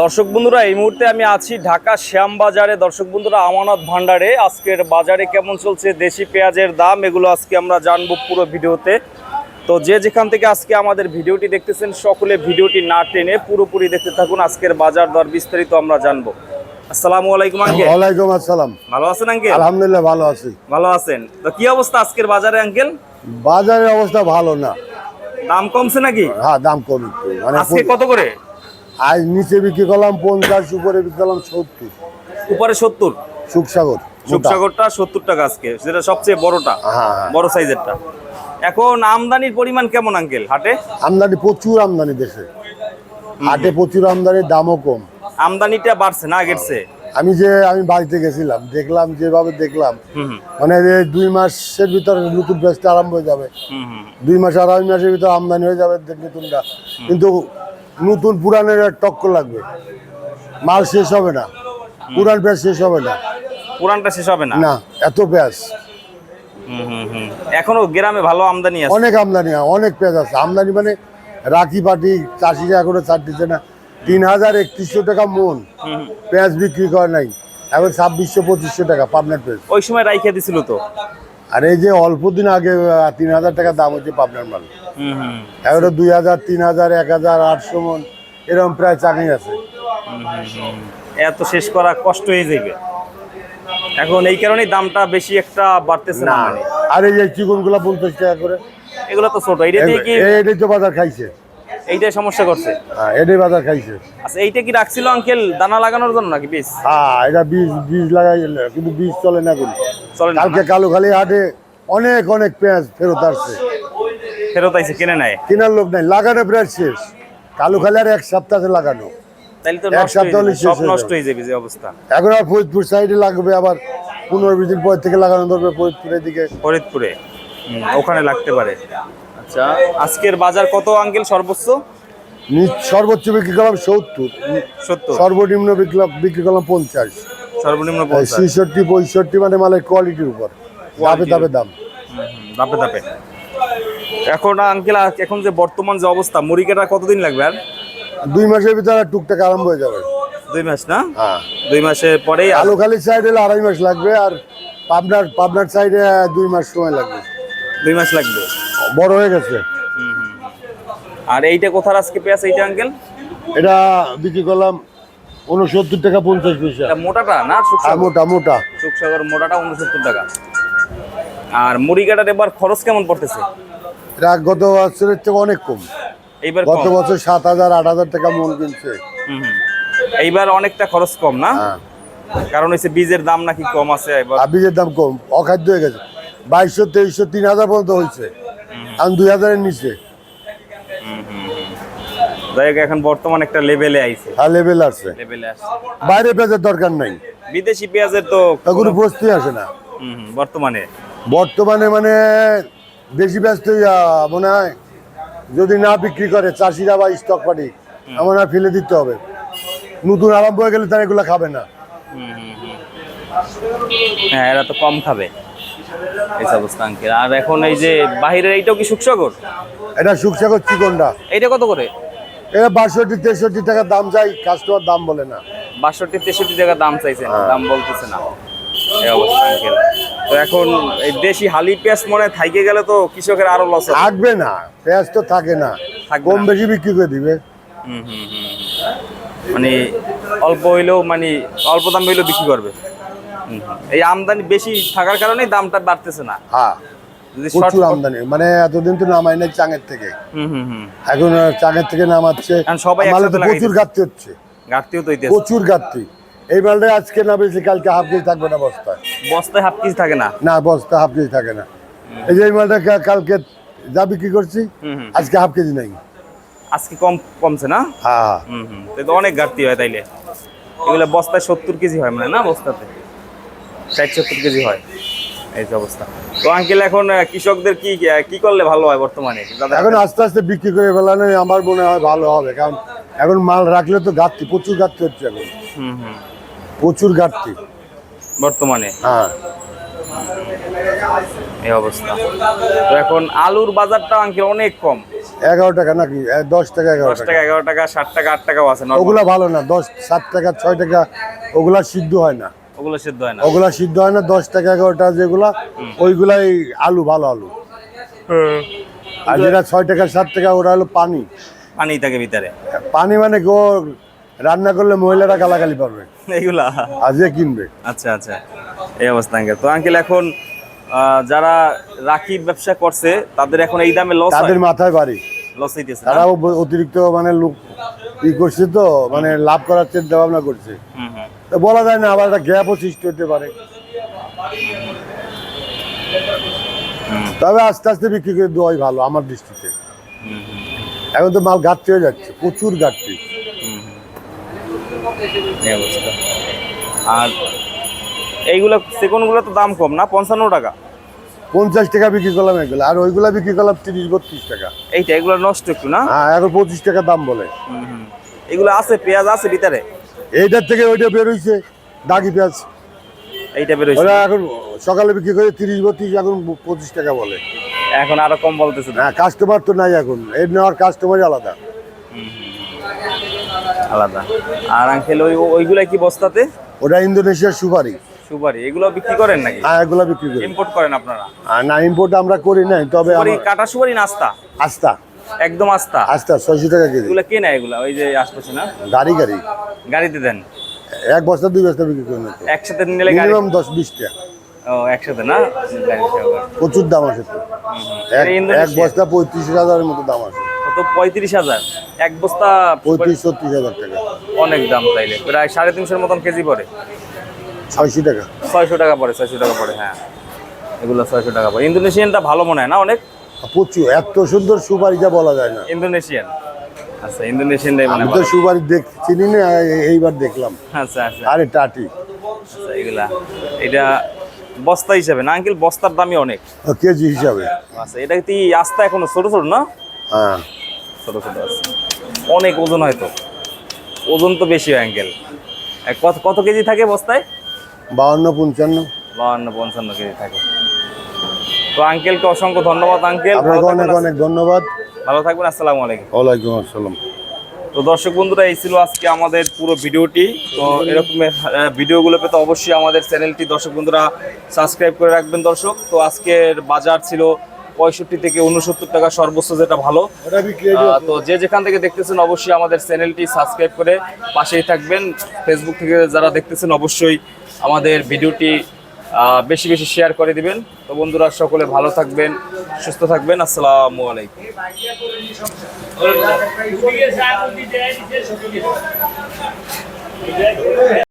দর্শক বন্ধুরা এই মুহূর্তে আমি আছি ঢাকা শ্যামবাজারে দর্শক বন্ধুরা আমানত ভান্ডারে আজকের বাজারে কেমন চলছে দেশি পেঁয়াজের দাম এগুলো আজকে আমরা জানব পুরো ভিডিওতে। তো যে যেখান থেকে আজকে আমাদের ভিডিওটি দেখতেছেন সকলে ভিডিওটি না টেনে পুরোপুরি দেখতে থাকুন। আজকের বাজার দর বিস্তারিত আমরা জানব। আসসালামু আলাইকুম আঙ্কেল। ওয়ালাইকুম আসসালাম। ভালো আছেন আঙ্কেল? আলহামদুলিল্লাহ ভালো আছি। ভালো আছেন। তো কি অবস্থা আজকের বাজারে আঙ্কেল? বাজারের অবস্থা ভালো না। দাম কমছে নাকি? হ্যাঁ দাম মানে আজকে কত করে? আজ নিচে বিক্রি করলাম পঞ্চাশ উপরে বিক্রি করলাম সত্তর। উপরে সত্তর? সুখসাগর সুখসাগরটা সত্তর টাকা আজকে যেটা সবচেয়ে বড়টা হ্যাঁ, হ্যাঁ। বড় সাইজেরটা। এখন আমদানির পরিমাণ কেমন আঙ্কেল হাটে? আমদানি প্রচুর আমদানি দেশে। হাটে প্রচুর আমদানি দামও কম। আমদানিটা বাড়ছে না আগের চেয়ে? আমি যে আমি বাড়িতে গেছিলাম দেখলাম যেভাবে দেখলাম মানে দুই মাসের ভিতরে নতুন ব্যবসা আরম্ভ হয়ে যাবে। দুই মাস আড়াই মাসের ভিতরে আমদানি হয়ে যাবে নতুনটা কিন্তু নতুন পুরানের এক টক্কর লাগবে। মাল শেষ হবে না। পুরান পেঁয়াজ শেষ হবে না। পুরানটা শেষ হবে না? না এত পেঁয়াজ হুম হুম হুম। এখনও গ্রামে ভালো আমদানি আছে? অনেক আমদানি অনেক পেঁয়াজ আছে। আমদানি মানে রাখি পাটি চাষিরা এখনও ছাড় দিচ্ছে না। তিন হাজার একত্রিশশো টাকা মন। পেঁয়াজ বিক্রি করে নাই। এখন ছাব্বিশশো পঁচিশশো টাকা পাবনার পেঁয়াজ ওই সময় রাইখে দিছিল তো? আর এই যে অল্প দিন আগে তিন হাজার টাকা দাম হচ্ছে পাবনার মাল। হুম দুই হাজার তিন হাজার এক হাজার আটশো মন এরকম প্রায় চাকরি আছে। এত শেষ করা কষ্ট হয়ে যাবে এখন এই কারণেই দামটা বেশি একটা বাড়তেছে না মানে। আর এই যে চিকনগুলা পঞ্চাশ টাকা করে। এগুলো তো ছোট দিয়ে কি এটাই তো বাজার খাইছে। এইটাই সমস্যা করছে। হ্যাঁ এটাই বাজার খাইছে। আচ্ছা এইটা কি রাখছিল আঙ্কেল দানা লাগানোর জন্য নাকি বেশ হ্যাঁ এটা বীজ বীজ লাগাই কিন্তু বীজ চলে না কিন্তু। চলে না কালকে কালুখালী হাটে অনেক অনেক পেঁয়াজ ফেরত আসছে। ফেরত আইছে কিনে নেয় কেনার লোক নাই লাগানো প্রায় শেষ। কালুখালী আর এক সপ্তাহে লাগানো। তাইলে তো এক সপ্তাহ শেষ সব নষ্ট হয়ে যাবে যে অবস্থা। এখন আর ফরিদপুর সাইডে লাগবে আবার পনেরো বিশ দিন পর থেকে লাগানো ধরবে ফরিদপুরের দিকে। ফরিদপুরে? ওখানে লাগতে পারে। আচ্ছা আজকের বাজার কত আঙ্কেল সর্বোচ্চ? সর্বোচ্চ বিক্রি করলাম সত্তর। সত্তর। সর্বনিম্ন বিক্রি করলাম পঞ্চাশ। সর্বনিম্ন ছেষট্টি পঁয়ষট্টি মানে মালের কোয়ালিটির উপর। দাপে দাপে দাম। দাপে ধাপে এখন আঙ্কেল এখন যে বর্তমান যে অবস্থা মুড়ি কাটা কতদিন লাগবে আর? দুই মাসের ভিতরে টুকটাক আরম্ভ হয়ে যাবে। দুই মাস না? হ্যাঁ। দুই মাসের পরেই আর আলুখালির সাইডে হলে আড়াই মাস লাগবে আর পাবনার পাবনার সাইডে দুই মাস সময় লাগবে। দুই মাস লাগবে। বড় হয়ে গেছে। হুম, হুম। আর এইটা কোথার আজকে পেঁয়াজ এইটা আঙ্কেল? এটা বিক্রি করলাম উনসত্তর টাকা পঞ্চাশ পয়সা। মোটাটা না সুখসাগর মোটা মোটা। সুখসাগর মোটাটা উনসত্তর টাকা। আর মুড়ি কাটার এবার খরচ কেমন পড়তেছে? এটা গত বছরের থেকে অনেক কম। এইবার গত বছর সাত হাজার আট হাজার টাকা মন কিনছে। হুম, হুম। এইবার অনেকটা খরচ কম না? হ্যাঁ। কারণ হচ্ছে বীজের দাম নাকি কম আছে এবার বীজের দাম কম। অখাদ্য হয়ে গেছে। বাইশশো তেইশশো তিন হাজার পর্যন্ত হয়েছে আর দুই হাজারের নিচে। যাই হোক এখন বর্তমান একটা লেভেলে আইছে। আর লেভেল আছে। লেভেলে বাইরে পেঁয়াজের দরকার নাই। বিদেশি পেঁয়াজের তো কোনো প্রশ্নই আসে না। বর্তমানে। বর্তমানে মানে বেশি ব্যস্ত মনে হয় যদি না বিক্রি করে চাষিরা বা স্টক পাটি এমন আর ফেলে দিতে হবে। নতুন আরম্ভ হয়ে গেলে তারা এগুলো খাবে না। হ্যাঁ এরা তো কম খাবে। এই অবস্থা আঙ্কেল আর এখন এই যে বাহিরের এইটাও কি সুখসাগর? এটা সুখসাগর চিকনটা। এইটা কত করে? এটা বাষট্টি তেষট্টি টাকার দাম চাই কাস্টমার দাম বলে না। বাষট্টি তেষট্টি টাকা দাম চাইছেন দাম বলতেছে না। এই অবস্থা আঙ্কেল তো এখন এই দেশি হালি পেঁয়াজ মনে হয় থাইকে গেলে তো কৃষকের আরও লস থাকবে না পেঁয়াজ তো থাকে না। কম বেশি বিক্রি করে দিবে। হুম, হুম, হুম, হুম। মানে অল্প হইলেও মানে অল্প দাম হইলেও বিক্রি করবে। এই আমদানি বেশি থাকার কারণেই দামটা বাড়তেছে না। হ্যাঁ। প্রচুর আমদানি। মানে এতদিন তো নামাই নাই চাঙের থেকে। এখন চাঙের থেকে নামাচ্ছে। সবাই প্রচুর ঘাটতি হচ্ছে। ঘাটতিও তো প্রচুর ঘাটতি। এই মালটা আজকে না বেশি কালকে হাফ কেজি থাকবে না বস্তায়। বস্তায় হাফ কেজি থাকে না। না বস্তা হাফ কেজি থাকে না। এই যে এই মালটা কালকে যা বিক্রি করছি আজকে হাফ কেজি নাই। আজকে কম কমছে না? হ্যাঁ হুম হুম। অনেক ঘাটতি হয় তাইলে। এগুলো বস্তায় সত্তর কেজি হয় মানে না বস্তাতে? ষাট সত্তর কেজি হয়। এই অবস্থা। তো আঙ্কেল এখন কৃষকদের কি কি করলে ভালো হয় বর্তমানে? এখন আস্তে আস্তে বিক্রি করে ফেলানো আমার মনে হয় ভালো হবে কারণ এখন মাল রাখলে তো ঘাটতি প্রচুর ঘাটতি হচ্ছে এখন। হুম হুম। প্রচুর ঘাটতি। বর্তমানে? হ্যাঁ। এই অবস্থা। তো এখন আলুর বাজারটা আঙ্কেল অনেক কম। এগারো টাকা নাকি? দশ টাকা এগারো টাকা। এগারো টাকা ষাট টাকা আট টাকাও আছে। ওগুলা ভালো না দশ সাত টাকা ছয় টাকা ওগুলা সিদ্ধ হয় না। ওগুলো সিদ্ধ হয় না। ওগুলা সিদ্ধ হয় না দশ টাকা এগারো টাকা যেগুলা ওইগুলাই আলু ভালো আলু। আর যেটা ছয় টাকা সাত টাকা ওটা হলো পানি। পানি থাকে ভিতরে। পানি মানে গো রান্না করলে মহিলারা গালাগালি পাবে এইগুলা? যে কিনবে। আচ্ছা আচ্ছা। এই অবস্থা আঙ্কেল। তো আঙ্কেল এখন যারা রাখি ব্যবসা করছে তাদের এখন এই দামে লস তাদের মাথায় বাড়ি। লস হইতেছে? তারাও অতিরিক্ত মানে লোক ই করছে তো মানে লাভ করার চিন্তা ভাবনা করছে। হুম হুম। তো বলা যায় না আবার একটা গ্যাপও সৃষ্টি হতে পারে। তবে আস্তে আস্তে বিক্রি করে দেওয়াই ভালো আমার দৃষ্টিতে। এখন তো মাল ঘাটতি হয়ে যাচ্ছে প্রচুর ঘাটতি। আর এইগুলো সেকন্ডগুলো তো দাম কম না? পঞ্চান্ন টাকা। পঞ্চাশ টাকা বিক্রি করলাম এগুলো আর ওইগুলা বিক্রি করলাম তিরিশ বত্রিশ টাকা। এইটা এগুলো নষ্ট একটু না? হ্যাঁ এখন পঁচিশ টাকা দাম বলে। এগুলো আছে পেঁয়াজ আছে ভিতরে? এইটার থেকে ওইটা বেরোইছে দাগি পেঁয়াজ। এইটা বেরোয় ওরা এখন সকালে বিক্রি করে তিরিশ বত্রিশ এখন পঁচিশ টাকা বলে। এখন আরও কম বলতেছে না হ্যাঁ কাস্টমার তো নাই এখন। এর নেওয়ার কাস্টমারই আলাদা। আলাদা। আর আঙ্কেল ওই ওইগুলা কি বস্তাতে? ওটা ইন্দোনেশিয়ার সুপারি। সুপারি এগুলো বিক্রি করেন নাকি? হ্যাঁ এগুলা বিক্রি করি। ইম্পোর্ট করেন আপনারা? না ইম্পোর্ট আমরা করি নাই তবে সুপারি কাটা সুপারি নাস্তা আস্তা? একদম আস্তা? আস্তা ছয়শো টাকা কেজি। এগুলো কে নেয় এগুলা? ওই যে আশপাশে না? গাড়ি গাড়ি। গাড়িতে দেন? এক বস্তা দুই বস্তা বিক্রি করে নিতে একসাথে নিলে গাড়ি মিনিমাম দশ বিশটা ও একসাথে না? প্রচুর দাম আছে তো। এক-। বস্তা পঁয়ত্রিশ হাজারের মতো দাম আছে। কত পঁয়ত্রিশ হাজার। এক বস্তা পঁয়ত্রিশ ছত্রিশ হাজার টাকা। অনেক দাম তাইলে। প্রায় সাড়ে তিনশোর মতন কেজি পড়ে। ছয়শো টাকা। ছয়শো টাকা পড়ে ছয়শো টাকা পড়ে হ্যাঁ। এগুলো ছয়শো টাকা পড়ে। ইন্দোনেশিয়ানটা ভালো মনে হয় না অনেক? প্রচুর এত সুন্দর সুপারিটা বলা যায় না। ইন্দোনেশিয়ান। আচ্ছা ইন্দোনেশিয়ানটাই মানে তো সুপারি দেখ চিনি না এইবার দেখলাম। আচ্ছা আচ্ছা। আরে টাটি। আচ্ছা এগুলা এটা বস্তা হিসাবে না? আঙ্কেল বস্তার দামই অনেক। কেজি হিসাবে। আচ্ছা এটা কি আস্তা এখনও? ছোট ছোট না? হ্যাঁ। ছোট ছোট আছে অনেক ওজন হয়তো ওজন তো বেশি হয় আঙ্কেল। কত কত কেজি থাকে বস্তায়? বাউন্ন পঞ্চান্ন। বাউন্ন পঞ্চান্ন কেজি থাকে। তো আঙ্কেলকে অসংখ্য ধন্যবাদ আঙ্কেল। আপনাকে অনেক অনেক ধন্যবাদ। ভালো থাকবেন আসসালামু আলাইকুম। ওয়ালাইকুম আসসালাম। তো দর্শক বন্ধুরা এই ছিল আজকে আমাদের পুরো ভিডিওটি। তো এরকমের আহ, ভিডিওগুলো পেতে অবশ্যই আমাদের চ্যানেলটি দর্শক বন্ধুরা সাবস্ক্রাইব করে রাখবেন দর্শক। তো আজকের বাজার ছিল পঁয়ষট্টি থেকে উনসত্তর টাকা সর্বোচ্চ যেটা ভালো। তো যে যেখান থেকে দেখতেছেন অবশ্যই আমাদের চ্যানেলটি সাবস্ক্রাইব করে পাশেই থাকবেন। ফেসবুক থেকে যারা দেখতেছেন অবশ্যই আমাদের ভিডিওটি বেশি বেশি শেয়ার করে দিবেন। তো বন্ধুরা সকলে ভালো থাকবেন সুস্থ থাকবেন। আসসালামু আলাইকুম।